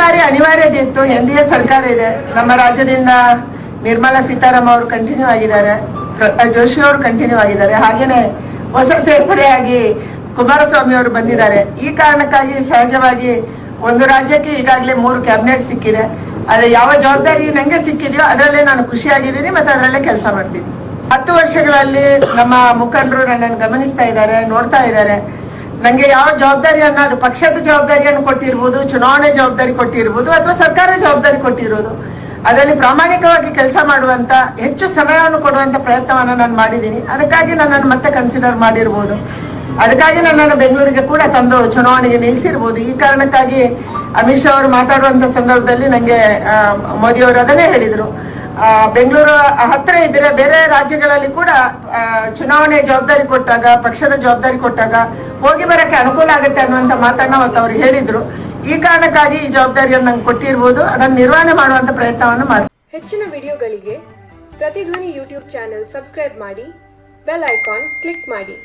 ಬಾರಿ ಅನಿವಾರ್ಯತೆ ಇತ್ತು. ಎನ್ ಡಿ ಎ ಸರ್ಕಾರ ಇದೆ. ನಮ್ಮ ರಾಜ್ಯದಿಂದ ನಿರ್ಮಲಾ ಸೀತಾರಾಮನ್ ಅವರು ಕಂಟಿನ್ಯೂ ಆಗಿದ್ದಾರೆ. ಜೋಶಿ ಅವರು ಕಂಟಿನ್ಯೂ ಆಗಿದ್ದಾರೆ. ಹಾಗೇನೆ ಹೊಸ ಸೇರ್ಪಡೆಯಾಗಿ ಕುಮಾರಸ್ವಾಮಿ ಅವರು ಬಂದಿದ್ದಾರೆ. ಈ ಕಾರಣಕ್ಕಾಗಿ ಸಹಜವಾಗಿ ಒಂದು ರಾಜ್ಯಕ್ಕೆ ಈಗಾಗಲೇ ಮೂರು ಕ್ಯಾಬಿನೆಟ್ ಸಿಕ್ಕಿದೆ. ಅದೇ ಯಾವ ಜವಾಬ್ದಾರಿ ನಂಗೆ ಸಿಕ್ಕಿದೆಯೋ ಅದರಲ್ಲೇ ನಾನು ಖುಷಿಯಾಗಿದ್ದೀನಿ ಮತ್ತೆ ಅದರಲ್ಲೇ ಕೆಲಸ ಮಾಡ್ತೀನಿ. ಹತ್ತು ವರ್ಷಗಳಲ್ಲಿ ನಮ್ಮ ಮುಖಂಡರು ನನ್ನನ್ನು ಗಮನಿಸ್ತಾ ಇದ್ದಾರೆ, ನೋಡ್ತಾ ಇದ್ದಾರೆ. ನಂಗೆ ಯಾವ ಜವಾಬ್ದಾರಿಯನ್ನ ಅದು ಪಕ್ಷದ ಜವಾಬ್ದಾರಿಯನ್ನು ಕೊಟ್ಟಿರ್ಬೋದು, ಚುನಾವಣೆ ಜವಾಬ್ದಾರಿ ಕೊಟ್ಟಿರ್ಬೋದು, ಅಥವಾ ಸರ್ಕಾರ ಜವಾಬ್ದಾರಿ ಕೊಟ್ಟಿರೋದು. ಅದರಲ್ಲಿ ಪ್ರಾಮಾಣಿಕವಾಗಿ ಕೆಲಸ ಮಾಡುವಂತ, ಹೆಚ್ಚು ಸಮಯವನ್ನು ಕೊಡುವಂತ ಪ್ರಯತ್ನವನ್ನು ನಾನು ಮಾಡಿದ್ದೀನಿ. ಅದಕ್ಕಾಗಿ ನನ್ನನ್ನು ಮತ್ತೆ ಕನ್ಸಿಡರ್ ಮಾಡಿರ್ಬೋದು. ಅದಕ್ಕಾಗಿ ನನ್ನನ್ನು ಬೆಂಗಳೂರಿಗೆ ಕೂಡ ತಂದು ಚುನಾವಣೆಗೆ ನಿಲ್ಲಿಸಿರ್ಬೋದು. ಈ ಕಾರಣಕ್ಕಾಗಿ ಅಮಿತ್ ಶಾ ಅವರು ಮಾತಾಡುವಂತ ಸಂದರ್ಭದಲ್ಲಿ ನಂಗೆ ಮೋದಿ ಅವರು ಅದನ್ನೇ ಹೇಳಿದ್ರು. ಬೆಂಗಳೂರು ಹತ್ರ ಇದ್ರೆ ಬೇರೆ ರಾಜ್ಯಗಳಲ್ಲಿ ಕೂಡ ಚುನಾವಣೆ ಜವಾಬ್ದಾರಿ ಕೊಟ್ಟಾಗ, ಪಕ್ಷದ ಜವಾಬ್ದಾರಿ ಕೊಟ್ಟಾಗ ಹೋಗಿ ಬರಕ್ಕೆ ಅನುಕೂಲ ಆಗುತ್ತೆ ಅನ್ನುವಂತ ಮಾತನ್ನ ಅವತ್ತು ಅವ್ರು ಹೇಳಿದ್ರು. ಈ ಕಾರಣಕ್ಕಾಗಿ ಈ ಜವಾಬ್ದಾರಿಯನ್ನು ನಂಗೆ ಕೊಟ್ಟಿರ್ಬೋದು. ಅದನ್ನು ನಿರ್ವಹಣೆ ಮಾಡುವಂತ ಪ್ರಯತ್ನವನ್ನು ಮಾಡ್ತೀನಿ. ಹೆಚ್ಚಿನ ವಿಡಿಯೋಗಳಿಗೆ ಪ್ರತಿಧ್ವನಿ ಯೂಟ್ಯೂಬ್ ಚಾನೆಲ್ ಸಬ್ಸ್ಕ್ರೈಬ್ ಮಾಡಿ, ಬೆಲ್ ಐಕಾನ್ ಕ್ಲಿಕ್ ಮಾಡಿ.